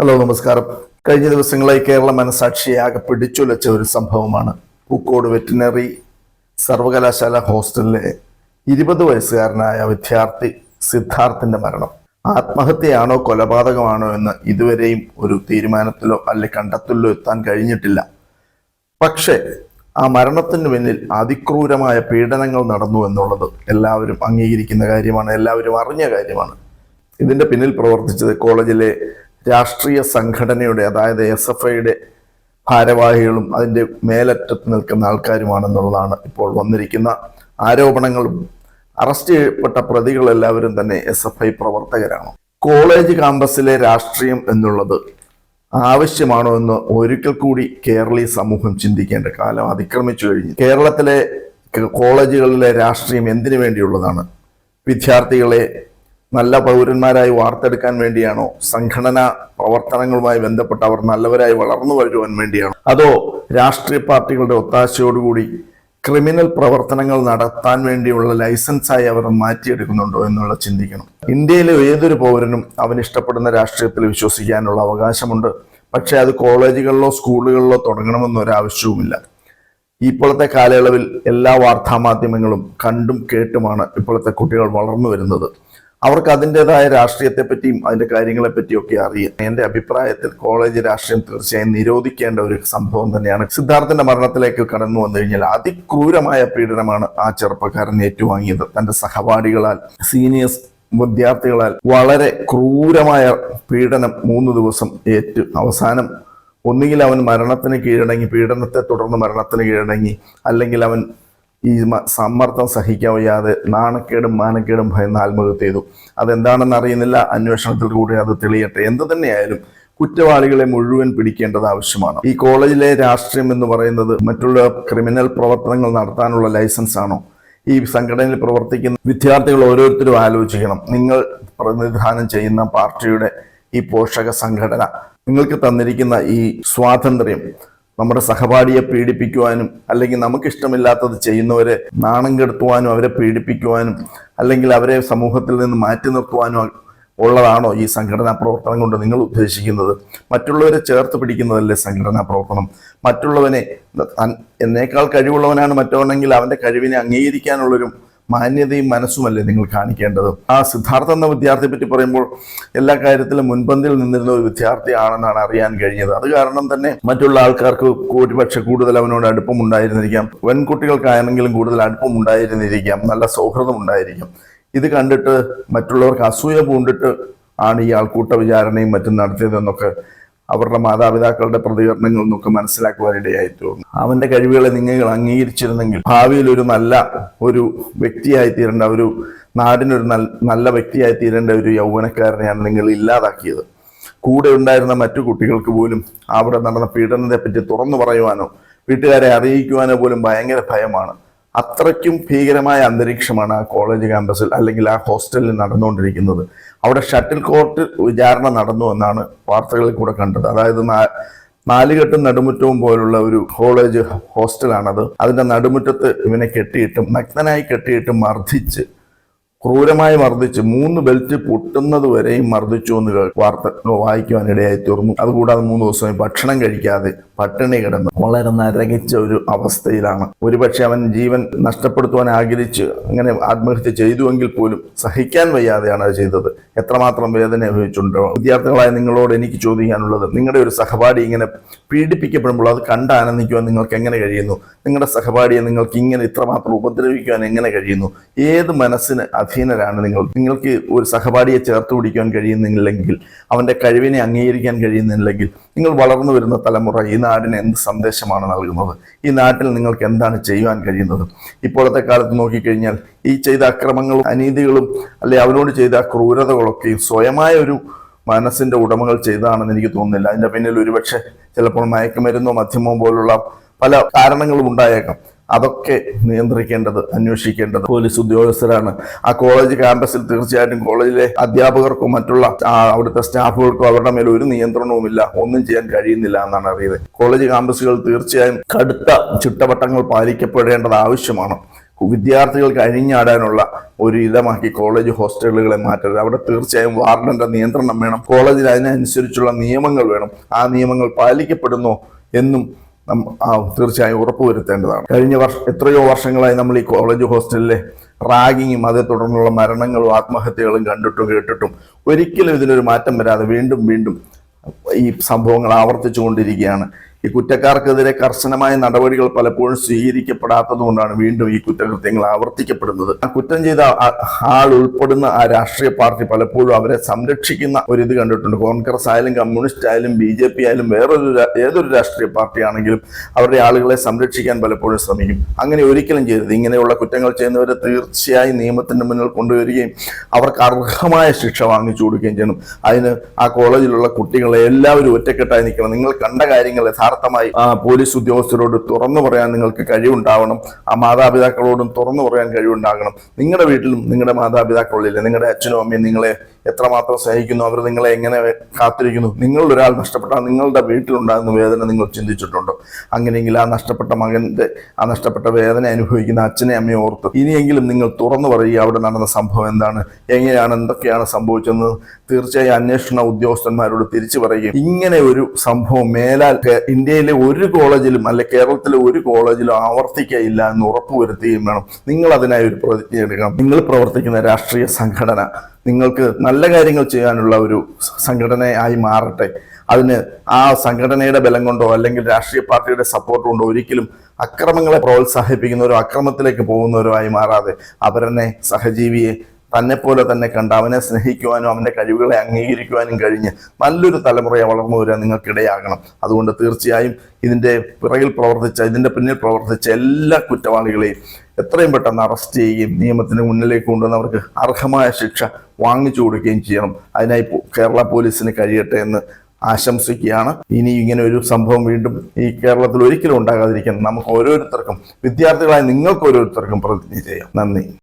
Hello നമസ്കാരം. കഴിഞ്ഞ ദിവസങ്ങളായി കേരള മനസാക്ഷിയെ മനസാക്ഷിയാകെ പിടിച്ചുലച്ച ഒരു സംഭവമാണ്. പൂക്കോട് വെറ്റിനറി സർവകലാശാല ഹോസ്റ്റലിലെ ഇരുപത് വയസ്സുകാരനായ വിദ്യാർത്ഥി സിദ്ധാർത്ഥിന്റെ മരണം. ആത്മഹത്യയാണോ കൊലപാതകമാണോ എന്ന് ഇതുവരെയും ഒരു തീരുമാനത്തിലോ അല്ലെ കണ്ടെത്തലിലോ എത്താൻ കഴിഞ്ഞിട്ടില്ല. പക്ഷേ ആ മരണത്തിന് പിന്നിൽ അതിക്രൂരമായ പീഡനങ്ങൾ നടന്നു എന്നുള്ളത് എല്ലാവരും അംഗീകരിക്കുന്ന കാര്യമാണ് എല്ലാവരും അറിഞ്ഞ കാര്യമാണ്. ഇതിന്റെ പിന്നിൽ പ്രവർത്തിച്ചത് കോളേജിലെ രാഷ്ട്രീയ സംഘടനയുടെ അതായത് എസ് എഫ് ഐയുടെ ഭാരവാഹികളും അതിന്റെ മേലറ്റത്ത് നിൽക്കുന്ന ആൾക്കാരുമാണെന്നുള്ളതാണ് ഇപ്പോൾ വന്നിരിക്കുന്ന ആരോപണങ്ങളും. അറസ്റ്റ് ചെയ്യപ്പെട്ട പ്രതികളെല്ലാവരും തന്നെ എസ് എഫ് ഐ പ്രവർത്തകരാണ്. കോളേജ് കാമ്പസിലെ രാഷ്ട്രീയം എന്നുള്ളത് ആവശ്യമാണോ എന്ന് ഒരിക്കൽ കൂടി കേരളീയ സമൂഹം ചിന്തിക്കേണ്ട കാലം അതിക്രമിച്ചു കഴിഞ്ഞു. കേരളത്തിലെ കോളേജുകളിലെ രാഷ്ട്രീയം എന്തിനു വേണ്ടിയുള്ളതാണ്? വിദ്യാർത്ഥികളെ നല്ല പൗരന്മാരായി വാർത്തെടുക്കാൻ വേണ്ടിയാണോ? സംഘടനാ പ്രവർത്തനങ്ങളുമായി ബന്ധപ്പെട്ട് അവർ നല്ലവരായി വളർന്നു വരുവാൻ വേണ്ടിയാണോ? അതോ രാഷ്ട്രീയ പാർട്ടികളുടെ ഒത്താശയോടുകൂടി ക്രിമിനൽ പ്രവർത്തനങ്ങൾ നടത്താൻ വേണ്ടിയുള്ള ലൈസൻസായി അവർ മാറ്റിയെടുക്കുന്നുണ്ടോ എന്നുള്ള ചിന്തിക്കണം. ഇന്ത്യയിലെ ഏതൊരു പൗരനും അവൻ ഇഷ്ടപ്പെടുന്ന രാഷ്ട്രീയത്തിൽ വിശ്വസിക്കാനുള്ള അവകാശമുണ്ട്. പക്ഷേ അത് കോളേജുകളിലോ സ്കൂളുകളിലോ തുടങ്ങണമെന്നൊരാവശ്യവുമില്ല ഇപ്പോഴത്തെ കാലയളവിൽ എല്ലാ വാർത്താമാധ്യമങ്ങളും കണ്ടും കേട്ടുമാണ് ഇപ്പോഴത്തെ കുട്ടികൾ വളർന്നു വരുന്നത്. അവർക്ക് അതിന്റെതായ രാഷ്ട്രീയത്തെ പറ്റിയും അതിന്റെ കാര്യങ്ങളെ പറ്റിയും ഒക്കെ അറിയാം. എന്റെ അഭിപ്രായത്തിൽ കോളേജ് രാഷ്ട്രീയം തീർച്ചയായും നിരോധിക്കേണ്ട ഒരു സംഭവം തന്നെയാണ്. സിദ്ധാർത്ഥന്റെ മരണത്തിലേക്ക് കടന്നു വന്നു കഴിഞ്ഞാൽ അതിക്രൂരമായ പീഡനമാണ് ആ ചെറുപ്പക്കാരൻ ഏറ്റുവാങ്ങിയത്. തന്റെ സഹപാഠികളാൽ സീനിയേഴ്സ് വിദ്യാർത്ഥികളാൽ വളരെ ക്രൂരമായ പീഡനം മൂന്ന് ദിവസം ഏറ്റു. അവസാനം ഒന്നുകിൽ അവൻ മരണത്തിന് കീഴടങ്ങി പീഡനത്തെ തുടർന്ന് മരണത്തിന് കീഴടങ്ങി അല്ലെങ്കിൽ അവൻ ഈ സമ്മർദ്ദം സഹിക്കാൻ വയ്യാതെ നാണക്കേടും മാനക്കേടും ഭയന്ന് ആത്മഹത്യ ചെയ്തു. അതെന്താണെന്ന് അറിയുന്നില്ല. അന്വേഷണത്തിൽ കൂടി അത് തെളിയട്ടെ. എന്ത് തന്നെയായാലും കുറ്റവാളികളെ മുഴുവൻ പിടിക്കേണ്ടത് ആവശ്യമാണ്. ഈ കോളേജിലെ രാഷ്ട്രീയം എന്ന് പറയുന്നത് മറ്റുള്ള ക്രിമിനൽ പ്രവർത്തനങ്ങൾ നടത്താനുള്ള ലൈസൻസ് ആണോ? ഈ സംഘടനയിൽ പ്രവർത്തിക്കുന്ന വിദ്യാർത്ഥികൾ ഓരോരുത്തരും ആലോചിക്കണം. നിങ്ങൾ പ്രതിനിധാനം ചെയ്യുന്ന പാർട്ടിയുടെ ഈ പോഷക സംഘടന. നിങ്ങൾക്ക് തന്നിരിക്കുന്ന ഈ സ്വാതന്ത്ര്യം നമ്മുടെ സഹപാഠിയെ പീഡിപ്പിക്കുവാനും അല്ലെങ്കിൽ നമുക്കിഷ്ടമില്ലാത്തത് ചെയ്യുന്നവരെ നാണം കെടുത്തുവാനും അവരെ പീഡിപ്പിക്കുവാനും അല്ലെങ്കിൽ അവരെ സമൂഹത്തിൽ നിന്ന് മാറ്റി നിർത്തുവാനും ഉള്ളതാണോ ഈ സംഘടനാ പ്രവർത്തനം കൊണ്ട് നിങ്ങൾ ഉദ്ദേശിക്കുന്നത്? മറ്റുള്ളവരെ ചേർത്ത് പിടിക്കുന്നതല്ലേ സംഘടനാ പ്രവർത്തനം? മറ്റുള്ളവനെ എന്നേക്കാൾ കഴിവുള്ളവനാണ് മറ്റവനെങ്കിൽ അവന്റെ കഴിവിനെ അംഗീകരിക്കാനുള്ളൊരു മാന്യതയും മനസ്സുമല്ലേ നിങ്ങൾ കാണിക്കേണ്ടത്? ആ സിദ്ധാർത്ഥ എന്ന വിദ്യാർത്ഥിയെ പറ്റി പറയുമ്പോൾ എല്ലാ കാര്യത്തിലും മുൻപന്തിയിൽ നിന്നിരുന്ന ഒരു വിദ്യാർത്ഥിയാണെന്നാണ് അറിയാൻ കഴിഞ്ഞത്. അത് കാരണം തന്നെ മറ്റുള്ള ആൾക്കാർക്ക് ഒരുപക്ഷെ കൂടുതൽ അവനോട് അടുപ്പം ഉണ്ടായിരുന്നിരിക്കാം. പെൺകുട്ടികൾക്കാണെങ്കിലും കൂടുതൽ അടുപ്പം ഉണ്ടായിരുന്നിരിക്കാം. നല്ല സൗഹൃദം ഉണ്ടായിരിക്കാം. ഇത് കണ്ടിട്ട് മറ്റുള്ളവർക്ക് അസൂയ പൂണ്ടിട്ട് ആണ് ഈ ആൾക്കൂട്ട വിചാരണയും മറ്റും നടത്തിയതെന്നൊക്കെ അവരുടെ മാതാപിതാക്കളുടെ പ്രതികരണങ്ങൾ നിന്നൊക്കെ മനസ്സിലാക്കുവാനിടയായി തോന്നും അവന്റെ കഴിവുകളെ നിങ്ങൾ അംഗീകരിച്ചിരുന്നെങ്കിൽ ഭാവിയിൽ ഒരു നല്ല ഒരു വ്യക്തിയായി തീരേണ്ട ഒരു നാടിനൊരു നല്ല വ്യക്തിയായി തീരേണ്ട ഒരു യൗവനക്കാരനെയാണ് നിങ്ങൾ ഇല്ലാതാക്കിയത്. കൂടെ ഉണ്ടായിരുന്ന മറ്റു കുട്ടികൾക്ക് പോലും അവിടെ നടന്ന പീഡനത്തെ പറ്റി തുറന്നു പറയുവാനോ വീട്ടുകാരെ അറിയിക്കുവാനോ പോലും ഭയങ്കര ഭയമാണ്. അത്രയ്ക്കും ഭീകരമായ അന്തരീക്ഷമാണ് ആ കോളേജ് ക്യാമ്പസിൽ അല്ലെങ്കിൽ ആ ഹോസ്റ്റലിൽ നടന്നുകൊണ്ടിരിക്കുന്നത്. അവിടെ ഷട്ടിൽ കോർട്ട് വിചാരണ നടന്നു എന്നാണ് വാർത്തകളിൽ കൂടെ കണ്ടത്. അതായത് നാലുകെട്ടും നടുമുറ്റവും പോലുള്ള ഒരു കോളേജ് ഹോസ്റ്റലാണത്. അതിന്റെ നടുമുറ്റത്ത് ഇവനെ കെട്ടിയിട്ടും നഗ്നനായി കെട്ടിയിട്ടും മർദ്ദിച്ച് ക്രൂരമായി മർദ്ദിച്ച് മൂന്ന് ബെൽറ്റ് പൊട്ടുന്നത് വരെയും മർദ്ദിച്ചു എന്ന് വാർത്ത വായിക്കുവാനിടയായി തീർന്നു. അതുകൂടാതെ മൂന്ന് ദിവസമായി ഭക്ഷണം കഴിക്കാതെ പട്ടിണി കിടന്ന്. വളരെ നരകിച്ച ഒരു അവസ്ഥയിലാണ്. ഒരുപക്ഷെ അവൻ ജീവൻ നഷ്ടപ്പെടുത്തുവാൻ ആഗ്രഹിച്ച് അങ്ങനെ ആത്മഹത്യ ചെയ്തുവെങ്കിൽ പോലും സഹിക്കാൻ വയ്യാതെയാണ് അത് ചെയ്തത്. എത്രമാത്രം വേദന അനുഭവിച്ചിട്ടുണ്ടോ? വിദ്യാർത്ഥികളായ നിങ്ങളോട് എനിക്ക് ചോദിക്കാനുള്ളത് നിങ്ങളുടെ ഒരു സഹപാഠി ഇങ്ങനെ പീഡിപ്പിക്കപ്പെടുമ്പോൾ അത് കണ്ട് ആനന്ദിക്കുവാൻ നിങ്ങൾക്ക് എങ്ങനെ കഴിയുന്നു? നിങ്ങളുടെ സഹപാഠിയെ നിങ്ങൾക്ക് ഇങ്ങനെ ഇത്രമാത്രം ഉപദ്രവിക്കുവാൻ എങ്ങനെ കഴിയുന്നു? ഏത് മനസ്സിന് അധീനരാണ് നിങ്ങൾ? നിങ്ങൾക്ക് ഒരു സഹപാഠിയെ ചേർത്ത് പിടിക്കുവാൻ കഴിയുന്നില്ലെങ്കിൽ അവന്റെ കഴിവിനെ അംഗീകരിക്കാൻ കഴിയുന്നില്ലെങ്കിൽ നിങ്ങൾ വളർന്നു വരുന്ന തലമുറ ഈ നാടിന് എന്ത് സന്ദേശമാണ് നൽകുന്നത്? ഈ നാട്ടിൽ നിങ്ങൾക്ക് എന്താണ് ചെയ്യുവാൻ കഴിയുന്നത്? ഇപ്പോഴത്തെ കാലത്ത് നോക്കിക്കഴിഞ്ഞാൽ ഈ ചെയ്ത അക്രമങ്ങളും അനീതികളും അല്ലെ അവനോട് ചെയ്ത ക്രൂരതകളൊക്കെയും സ്വയമായ ഒരു മനസ്സിന്റെ ഉടമകൾ ചെയ്തതാണെന്ന് എനിക്ക് തോന്നുന്നില്ല. അതിന്റെ പിന്നിൽ ഒരുപക്ഷെ ചിലപ്പോൾ മയക്കുമരുന്നോ മധ്യമോ പോലുള്ള പല കാരണങ്ങളും ഉണ്ടായേക്കാം. അതൊക്കെ നിയന്ത്രിക്കേണ്ടത് അന്വേഷിക്കേണ്ടത്. പോലീസ് ഉദ്യോഗസ്ഥരാണ്. ആ കോളേജ് ക്യാമ്പസിൽ തീർച്ചയായിട്ടും കോളേജിലെ അധ്യാപകർക്കും മറ്റുള്ള അവിടുത്തെ സ്റ്റാഫുകൾക്കും അവരുടെ മേൽ ഒരു നിയന്ത്രണവുമില്ല. ഒന്നും ചെയ്യാൻ കഴിയുന്നില്ല എന്നാണ് അറിയുന്നത്. കോളേജ് ക്യാമ്പസുകൾ തീർച്ചയായും കടുത്ത ചിട്ടവട്ടങ്ങൾ പാലിക്കപ്പെടേണ്ടത് ആവശ്യമാണ്. വിദ്യാർത്ഥികൾ കഴിഞ്ഞാടാനുള്ള ഒരു ഇടമാക്കി കോളേജ് ഹോസ്റ്റലുകളെ മാറ്റരുത്. അവിടെ തീർച്ചയായും വാർഡന്റെ നിയന്ത്രണം വേണം. കോളേജിൽ അതിനനുസരിച്ചുള്ള നിയമങ്ങൾ വേണം. ആ നിയമങ്ങൾ പാലിക്കപ്പെടുന്നു എന്നും തീർച്ചയായും ഉറപ്പ് വരുത്തേണ്ടതാണ് കഴിഞ്ഞ വർഷം എത്രയോ വർഷങ്ങളായി നമ്മൾ ഈ കോളേജ് ഹോസ്റ്റലിലെ റാഗിങ്ങും അതേ തുടർന്നുള്ള മരണങ്ങളും ആത്മഹത്യകളും കണ്ടിട്ടും കേട്ടിട്ടും ഒരിക്കലും ഇതിനൊരു മാറ്റം വരാതെ വീണ്ടും വീണ്ടും ഈ സംഭവങ്ങൾ ആവർത്തിച്ചു കൊണ്ടിരിക്കുകയാണ് ഈ കുറ്റക്കാർക്കെതിരെ കർശനമായ നടപടികൾ പലപ്പോഴും സ്വീകരിക്കപ്പെടാത്തതുകൊണ്ടാണ് വീണ്ടും ഈ കുറ്റകൃത്യങ്ങൾ ആവർത്തിക്കപ്പെടുന്നത്. ആ കുറ്റം ചെയ്ത ആൾ ഉൾപ്പെടുന്ന ആ രാഷ്ട്രീയ പാർട്ടി പലപ്പോഴും അവരെ സംരക്ഷിക്കുന്ന ഒരു ഇത് കണ്ടിട്ടുണ്ട്. കോൺഗ്രസ് ആയാലും കമ്മ്യൂണിസ്റ്റ് ആയാലും ബി ജെ പി ആയാലും വേറൊരു ഏതൊരു രാഷ്ട്രീയ പാർട്ടി ആണെങ്കിലും അവരുടെ ആളുകളെ സംരക്ഷിക്കാൻ പലപ്പോഴും ശ്രമിക്കും. അങ്ങനെ ഒരിക്കലും ചെയ്യരുത്. ഇങ്ങനെയുള്ള കുറ്റങ്ങൾ ചെയ്യുന്നവരെ തീർച്ചയായും നിയമത്തിന്റെ മുന്നിൽ കൊണ്ടുവരികയും അവർക്ക് അർഹമായ ശിക്ഷ വാങ്ങിച്ചു കൊടുക്കുകയും ചെയ്യണം. അതിന് ആ കോളേജിലുള്ള കുട്ടികളെ എല്ലാവരും ഒറ്റക്കെട്ടായി നിൽക്കണം. നിങ്ങൾ കണ്ട കാര്യങ്ങൾ ആ പോലീസ് ഉദ്യോഗസ്ഥരോട് തുറന്നു പറയാൻ നിങ്ങൾക്ക് കഴിവുണ്ടാവണം. ആ മാതാപിതാക്കളോടും തുറന്നു പറയാൻ കഴിവുണ്ടാകണം. നിങ്ങളുടെ വീട്ടിലും നിങ്ങളുടെ മാതാപിതാക്കളില്ലേ നിങ്ങളുടെ അച്ഛനും അമ്മയും നിങ്ങളെ എത്രമാത്രം സ്നേഹിക്കുന്നു അവർ നിങ്ങളെ എങ്ങനെ കാത്തിരിക്കുന്നു? നിങ്ങളിൽ ഒരാൾ നഷ്ടപ്പെട്ടാൽ നിങ്ങളുടെ വീട്ടിലുണ്ടാകുന്ന വേദന നിങ്ങൾ ചിന്തിച്ചിട്ടുണ്ടോ? അങ്ങനെയെങ്കിൽ ആ നഷ്ടപ്പെട്ട മകന്റെ ആ നഷ്ടപ്പെട്ട വേദന അനുഭവിക്കുന്ന അച്ഛനെ അമ്മയെ ഓർത്ത് ഇനിയെങ്കിലും നിങ്ങൾ തുറന്നു പറയുക അവിടെ നടന്ന സംഭവം എന്താണ്? എങ്ങനെയാണ് എന്തൊക്കെയാണ് സംഭവിച്ചതെന്ന് തീർച്ചയായും അന്വേഷണ ഉദ്യോഗസ്ഥന്മാരോട് തിരിച്ചു പറയുകയും ഇങ്ങനെ ഒരു സംഭവം മേലാൽ ഇന്ത്യയിലെ ഒരു കോളേജിലും അല്ലെ കേരളത്തിലെ ഒരു കോളേജിലും ആവർത്തിക്കയില്ല എന്ന് ഉറപ്പുവരുത്തുകയും വേണം. നിങ്ങൾ അതിനായി ഒരു പ്രതിജ്ഞ എടുക്കണം. നിങ്ങൾ പ്രവർത്തിക്കുന്ന രാഷ്ട്രീയ സംഘടന നിങ്ങൾക്ക് നല്ല കാര്യങ്ങൾ ചെയ്യാനുള്ള ഒരു സംഘടനയായി മാറട്ടെ. അതിന് ആ സംഘടനയുടെ ബലം കൊണ്ടോ അല്ലെങ്കിൽ രാഷ്ട്രീയ പാർട്ടിയുടെ സപ്പോർട്ട് കൊണ്ടോ ഒരിക്കലും അക്രമങ്ങളെ പ്രോത്സാഹിപ്പിക്കുന്നവരോ അക്രമത്തിലേക്ക് പോകുന്നവരോ ആയി മാറാതെ അവരെന്നെ സഹജീവിയെ തന്നെ പോലെ തന്നെ കണ്ട് അവനെ സ്നേഹിക്കുവാനും അവന്റെ കഴിവുകളെ അംഗീകരിക്കുവാനും കഴിഞ്ഞ് നല്ലൊരു തലമുറയെ വളർന്നു വരാൻ നിങ്ങൾക്കിടയാകണം. അതുകൊണ്ട് തീർച്ചയായും ഇതിന്റെ പിറകിൽ പ്രവർത്തിച്ച ഇതിന്റെ പിന്നിൽ പ്രവർത്തിച്ച എല്ലാ കുറ്റവാളികളെയും എത്രയും പെട്ടെന്ന് അറസ്റ്റ് ചെയ്യുകയും നിയമത്തിന് മുന്നിലേക്ക് കൊണ്ടുവന്ന് അവർക്ക് അർഹമായ ശിക്ഷ വാങ്ങിച്ചു കൊടുക്കുകയും ചെയ്യണം. അതിനായി കേരള പോലീസിന് കഴിയട്ടെ എന്ന് ആശംസിക്കുകയാണ്. ഇനി ഇങ്ങനെ ഒരു സംഭവം വീണ്ടും ഈ കേരളത്തിൽ ഒരിക്കലും ഉണ്ടാകാതിരിക്കാൻ നമുക്ക് ഓരോരുത്തർക്കും വിദ്യാർത്ഥികളായ നിങ്ങൾക്ക് ഓരോരുത്തർക്കും പ്രതിജ്ഞ ചെയ്യാം. നന്ദി.